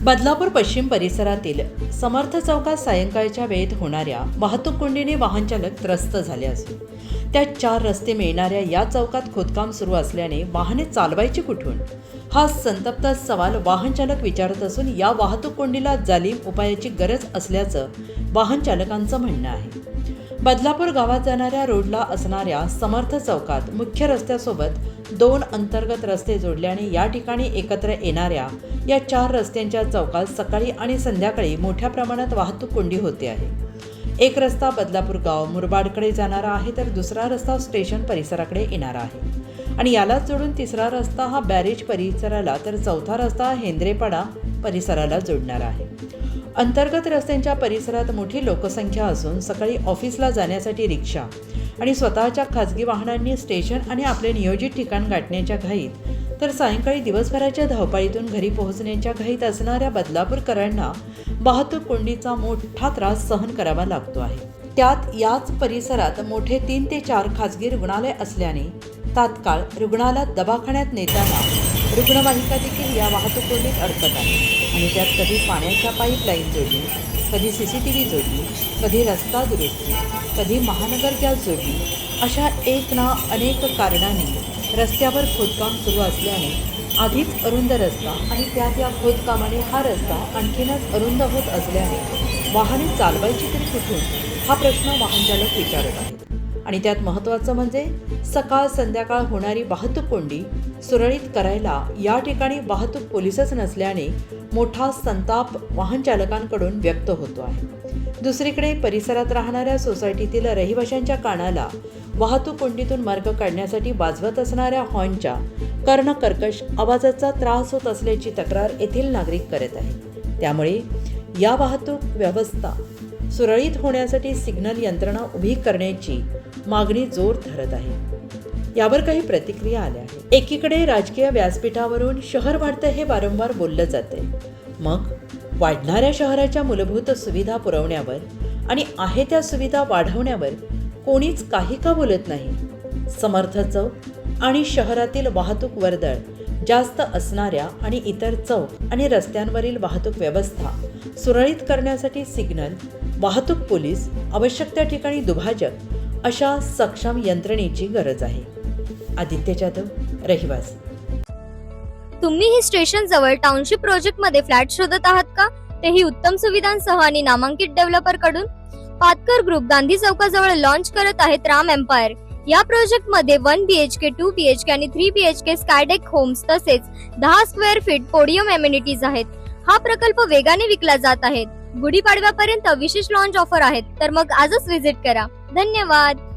बदलापूर पश्चिम परिसरातील समर्थ चौकात सायंकाळच्या वेळेत होणाऱ्या वाहतूक कोंडीने वाहन चालक त्रस्त झाले असून त्या चार रस्ते मिळणाऱ्या या चौकात खोदकाम सुरू असल्याने वाहने चालवायची कुठून? हा संतप्त सवाल वाहनचालक विचारत असून या वाहतूक कोंडीला जालीम उपायाची गरज असल्याचं वाहनचालकांचं म्हणणं आहे. बदलापूर गावात जाणाऱ्या रोडला असणाऱ्या समर्थ चौकात मुख्य रस्त्यासोबत दोन अंतर्गत रस्ते जोडल्याने या ठिकाणी एकत्र येणाऱ्या या चार रस्त्यांच्या चौकात सकाळी आणि संध्याकाळी मोठ्या प्रमाणात वाहतूक कोंडी होते आहे. एक रस्ता बदलापूर गाव मुरबाडकडे जाणारा आहे तर दुसरा रस्ता स्टेशन परिसराकडे येणारा आहे. आणि यालाच जोडून तिसरा रस्ता हा बॅरेज परिसराला तर चौथा रस्ता हेंद्रेपाडा परिसराला जोडणारा आहे. अंतर्गत रस्त्यांच्या परिसरात मोठी लोकसंख्या असून सकाळी ऑफिसला जाण्यासाठी रिक्षा आणि स्वतःच्या खाजगी वाहनांनी स्टेशन आणि आपले नियोजित ठिकाण गाठण्याच्या घाईत तर सायंकाळी दिवसभराच्या धावपळीतून घरी पोहोचण्याच्या घाईत असणाऱ्या बदलापूरकरांना वाहतूक कोंडीचा मोठा त्रास सहन करावा लागतो आहे. त्यात याच परिसरात मोठे तीन ते चार खाजगी रुग्णालय असल्याने तात्काळ रुग्णाला दवाखान्यात नेताना रुग्णवाहिका देखील या वाहतूक कोंडीत अडकत आहे आणि त्यात कधी पाण्याच्या पाईपलाईन जोडली कधी सी सी टी व्ही जोडली कधी रस्ता दुरुस्ती कधी महानगर गॅस जोडली अशा एक ना अनेक कारणांनी रस्त्यावर खोदकाम सुरू असल्याने आधीच अरुंद रस्ता आणि त्यात या खोदकामाने हा रस्ता आणखीनच अरुंद होत असल्याने वाहने चालवायची तरी कुठून? हा प्रश्न वाहनचालक विचारत आहे आणि त्यात महत्त्वाचं म्हणजे सकाळ संध्याकाळ होणारी वाहतूक कोंडी सुरळीत करायला या ठिकाणी वाहतूक पोलीसच नसल्याने मोठा संताप वाहन चालकांकडून व्यक्त होतो आहे. दुसरीकडे परिसरात राहणाऱ्या सोसायटीतील रहिवाशांच्या कानाला वाहतूक कोंडीतून मार्ग काढण्यासाठी वाजवत असणाऱ्या हॉर्नच्या कर्णकर्कश आवाजाचा त्रास होत असल्याची तक्रार येथील नागरिक करत आहे त्यामुळे या वाहतूक व्यवस्था सुरळीत होण्यासाठी सिग्नल यंत्रणा उभी करण्याची मागणी जोर धरत आहे. यावर काही प्रतिक्रिया आल्या आहेत. एकीकडे राजकीय व्यासपीठावरून शहर वाढतं हे वारंवार बोललं जातंय. मग वाढणाऱ्या शहराच्या मूलभूत सुविधा पुरवण्यावर आणि आहे त्या सुविधा वाढवण्यावर कोणीच काही का बोलत नाही? समर्थ चौक आणि शहरातील वाहतूक वर्दळ जास्त असणाऱ्या आणि इतर चौक आणि रस्त्यांवरील वाहतूक व्यवस्था सुरळीत करण्यासाठी सिग्नल वाहतूक पोलीस आवश्यक त्या ठिकाणी दुभाजक अशा सक्षम यंत्रणेची गरज आहे. आदित्य जाधव रहिवासी. तुम्ही ही स्टेशन जवळ टाउनशिप प्रोजेक्टमध्ये फ्लॅट शोधत आहात का? तेही उत्तम सुविधांसह आणि नामांकित डेव्हलपरकडून पातकर ग्रुप गांधी चौकाजवळ लॉन्च करत आहेत राम एम्पायर या प्रोजेक्टमध्ये one K two B H K आणि three B H K skydeck homes तसेच दहा स्क्वेअर फीट पोडियम एम्युनिटीज आहेत. हा प्रकल्प वेगाने विकला जात आहे. गुढीपाडव्यापर्यंत विशेष लॉन्च ऑफर आहेत. तर मग आजच व्हिजिट करा. धन्यवाद.